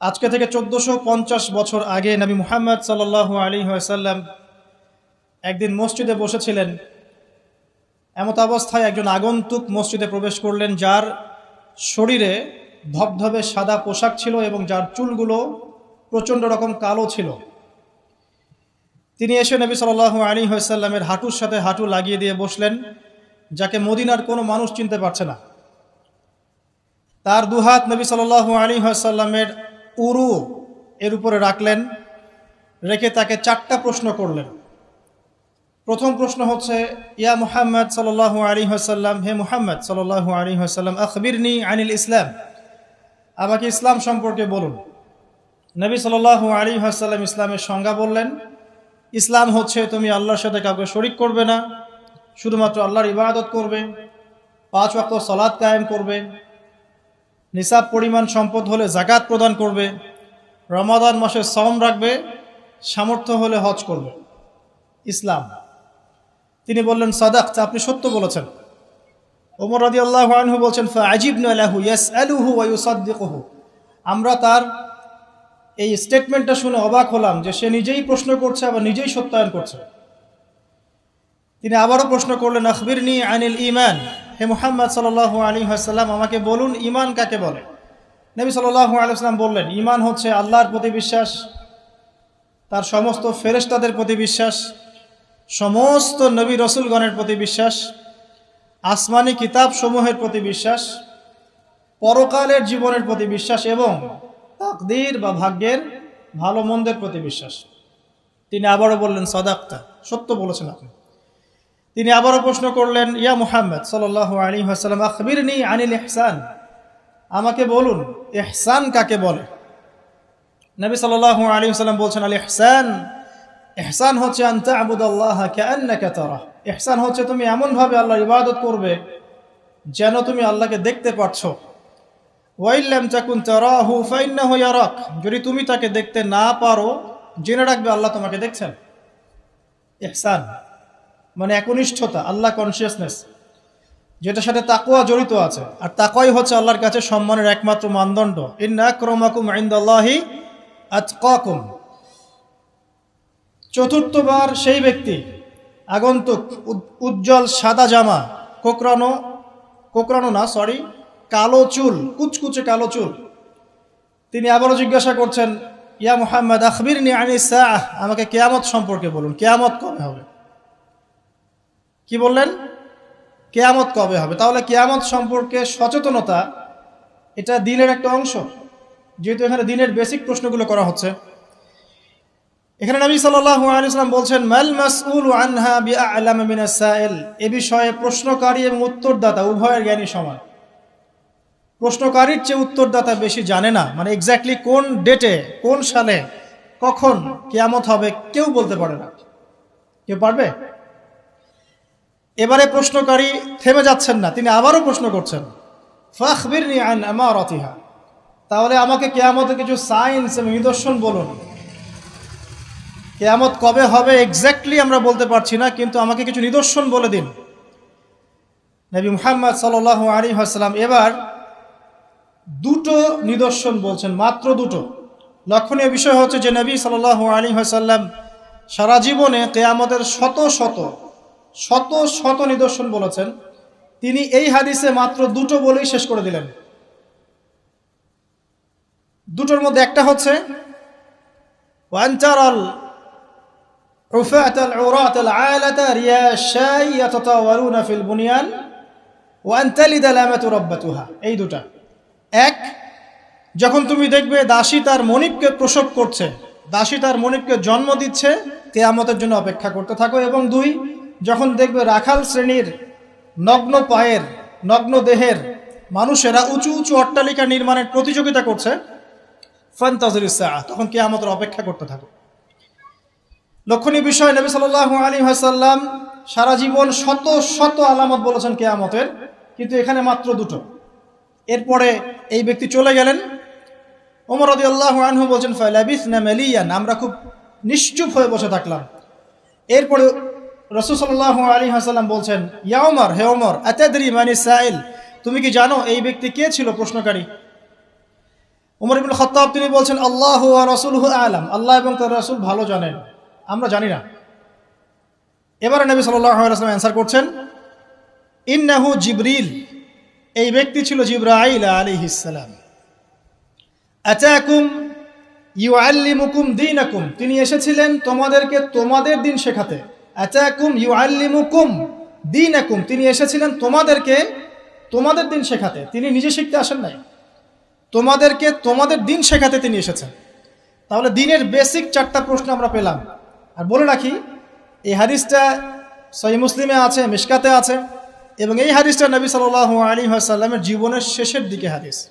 আজকে থেকে চোদ্দশো পঞ্চাশ বছর আগে নবী মুহাম্মদ সাল্লাহ আলী সাল্লাম একদিন মসজিদে বসেছিলেন। এমত অবস্থায় একজন আগন্তুক মসজিদে প্রবেশ করলেন, যার শরীরে ধবধবে সাদা পোশাক ছিল এবং যার চুলগুলো প্রচণ্ড রকম কালো ছিল। তিনি এসে নবী সাল্লাহ আলী সাল্লামের হাঁটুর সাথে হাঁটু লাগিয়ে দিয়ে বসলেন, যাকে মদিনার কোনো মানুষ চিনতে পারছে না। তার দুহাত নবী সাল্লাহ আলী সাল্লামের উরু এর উপরে রাখলেন, রেখে তাকে চারটা প্রশ্ন করলেন। প্রথম প্রশ্ন হচ্ছে, ইয়া মুহাম্মদ সাল্লাহ আলী হাসাল্লাম হে মুহাম্মদ সাল্লাহ আলী হাসাল্লাম আখবিরনি আনিল ইসলাম। আমাকে ইসলাম সম্পর্কে বলুন। নবী সাল্লাহ আলী হাসাল্লাম ইসলামের সংজ্ঞা বললেন, ইসলাম হচ্ছে তুমি আল্লাহর সাথে কাউকে শরিক করবে না, শুধুমাত্র আল্লাহর ইবাদত করবে, পাঁচ ওয়াক্ত সলাদ কায়েম করবে নিসাব পরিমাণ সম্পদ হলে জাকাত প্রদান করবে, রমাদান মাসে সম রাখবে, সামর্থ্য হলে হজ করবে। ইসলাম। তিনি বললেন সাদাক আপনি সত্য বলেছেন। ওমর রাদি আল্লাহ বলছেন আজিব আমরা তার এই স্টেটমেন্টটা শুনে অবাক হলাম যে সে নিজেই প্রশ্ন করছে, আবার নিজেই সত্যায়ন করছে। তিনি আবারও প্রশ্ন করলেন আখবির নি আনিল ইমান হে মুহাম্মদ সাল্লাহ আলী হাসাল্লাম আমাকে বলুন ইমান কাকে বলে? নবী সাল্লাহ আলাইসাল্লাম বললেন ইমান হচ্ছে আল্লাহর প্রতি বিশ্বাস, তার সমস্ত ফেরেস্তাদের প্রতি বিশ্বাস, সমস্ত নবী রসুলগণের প্রতি বিশ্বাস, আসমানি কিতাব সমূহের প্রতি বিশ্বাস, পরকালের জীবনের প্রতি বিশ্বাস এবং তাকদির বা ভাগ্যের ভালো মন্দের প্রতি বিশ্বাস। তিনি আবারও বললেন সদাক্তা সত্য বলেছেন আপনি। তিনি আবারও প্রশ্ন করলেন, ইয়া মুহাম্মদ সাল্লাহ আলী হাসালাম আখবির নি আনিল এহসান আমাকে বলুন এহসান কাকে বলে? নবী সাল্লাহ আলী সাল্লাম বলছেন, আল এহসান এহসান হচ্ছে আন্তা আবুদাল্লাহ কেআন্নাকে তারা এহসান হচ্ছে তুমি এমনভাবে আল্লাহর ইবাদত করবে যেন তুমি আল্লাহকে দেখতে পাচ্ছ ওয়াইল্লাম চাকুন তারাহু ফাইন্নাহু ইয়ারাক। যদি তুমি তাকে দেখতে না পারো, জেনে রাখবে আল্লাহ তোমাকে দেখছেন। এহসান মানে একনিষ্ঠতা আল্লাহ কনসিয়াসনেস যেটার সাথে তাকুয়া জড়িত আছে। আর তাকুয়াই হচ্ছে আল্লাহর কাছে সম্মানের একমাত্র মানদণ্ড। ইন্না ক্রমাকুম আইন্দাল্লাহি আতকাকুম। চতুর্থবার সেই ব্যক্তি, আগন্তুক উজ্জ্বল সাদা জামা কোকরানো কোকরানো না সরি কালো চুল, কুচকুচে কালো চুল। তিনি আবারও জিজ্ঞাসা করছেন, ইয়া মুহাম্মদ আখবির নি আনি সাহ আমাকে কেয়ামত সম্পর্কে বলুন, কেয়ামত কবে হবে? কি বললেন? কেয়ামত কবে হবে? তাহলে কেয়ামত সম্পর্কে সচেতনতা, এটা দিনের একটা অংশ। যেহেতু এখানে দিনের বেসিক প্রশ্নগুলো করা হচ্ছে। এখানে নবী সাল্লাম বলছেন, মাল মাসউল আনহা সাইল? এ বিষয়ে প্রশ্নকারী এবং উত্তরদাতা উভয়ের জ্ঞানী সমান। প্রশ্নকারীর চেয়ে উত্তরদাতা বেশি জানে না। মানে এক্স্যাক্টলি কোন ডেটে কোন সালে, কখন কেয়ামত হবে, কেউ বলতে পারে না। কেউ পারবে? এবারে প্রশ্নকারী থেমে যাচ্ছেন না, তিনি আবারও প্রশ্ন করছেন ফাখবির আন আমার অতিহা তাহলে আমাকে কেয়ামতের কিছু সায়েন্স এবং নিদর্শন বলুন। কেয়ামত কবে হবে এক্স্যাক্টলি আমরা বলতে পারছি না, কিন্তু আমাকে কিছু নিদর্শন বলে দিন। নবী মুহাম্মদ সাল আলী হাসলাম এবার দুটো নিদর্শন বলছেন, মাত্র দুটো। লক্ষণীয় বিষয় হচ্ছে যে নবী সাল আলী হাসাল্লাম সারা জীবনে কেয়ামতের শত শত শত শত নিদর্শন বলেছেন তিনি এই হাদিসে মাত্র দুটো বলেই শেষ করে দিলেন দুটোর মধ্যে একটা হচ্ছে ওয়ানচারাল رفعت العراة العالة رياء الشاي يتطاولون في البنيان وأن تلد الأمة ربتها এই দুটা এক যখন তুমি দেখবে দাসী তার মনিককে প্রসব করছে দাসী তার মনিককে জন্ম দিচ্ছে কেয়ামতের জন্য অপেক্ষা করতে থাকো এবং দুই যখন দেখবে রাখাল শ্রেণির নগ্ন পায়ের, নগ্ন দেহের মানুষেরা উঁচু উঁচু অট্টালিকা নির্মাণের প্রতিযোগিতা করছে, ফান্তাজুর তখন কেয়ামতের অপেক্ষা করতে থাকো। লক্ষণীয় বিষয়, নবী সাল আলী হাসাল্লাম সারা জীবন শত শত আলামত বলেছেন কেয়ামতের, কিন্তু এখানে মাত্র দুটো। এরপরে এই ব্যক্তি চলে গেলেন। ওমর রদি আল্লাহ আনহু বলছেন ফাইলাবিস না মেলিয়ান আমরা খুব নিশ্চুপ হয়ে বসে থাকলাম। এরপরে রসুসাল্লাহ আলী হাসাল্লাম বলছেন, ইয়া ওমর হে ওমর এতেদরি মানি সাইল? তুমি কি জানো এই ব্যক্তি কে ছিল প্রশ্নকারী? উমর ইবুল খত্তাব তিনি বলছেন, আল্লাহ রসুল আলাম। আল্লাহ এবং তার রাসুল ভালো জানেন। আমরা জানি না। এবারে নবী সাল্লাম অ্যান্সার করছেন, ইন্নাহু জিবরিল। এই ব্যক্তি ছিল জিব্রাইল আলিহিসাল্লাম আচাকুম ইউ আল্লিমুকুম দিনাকুম। তিনি এসেছিলেন তোমাদেরকে তোমাদের দিন শেখাতে। আচাকুম ইউ আল্লিমুকুম দিনাকুম। তিনি এসেছিলেন তোমাদেরকে, তোমাদের দিন শেখাতে। তিনি নিজে শিখতে আসেন নাই। তোমাদেরকে, তোমাদের দিন শেখাতে তিনি এসেছেন। তাহলে দিনের বেসিক চারটা প্রশ্ন আমরা পেলাম। আর বলে রাখি, এই হাদিসটা সহি মুসলিমে আছে, মিশকাতে আছে, এবং এই হাদিসটা নবী সাল আলী সাল্লামের জীবনের শেষের দিকে হাদিস।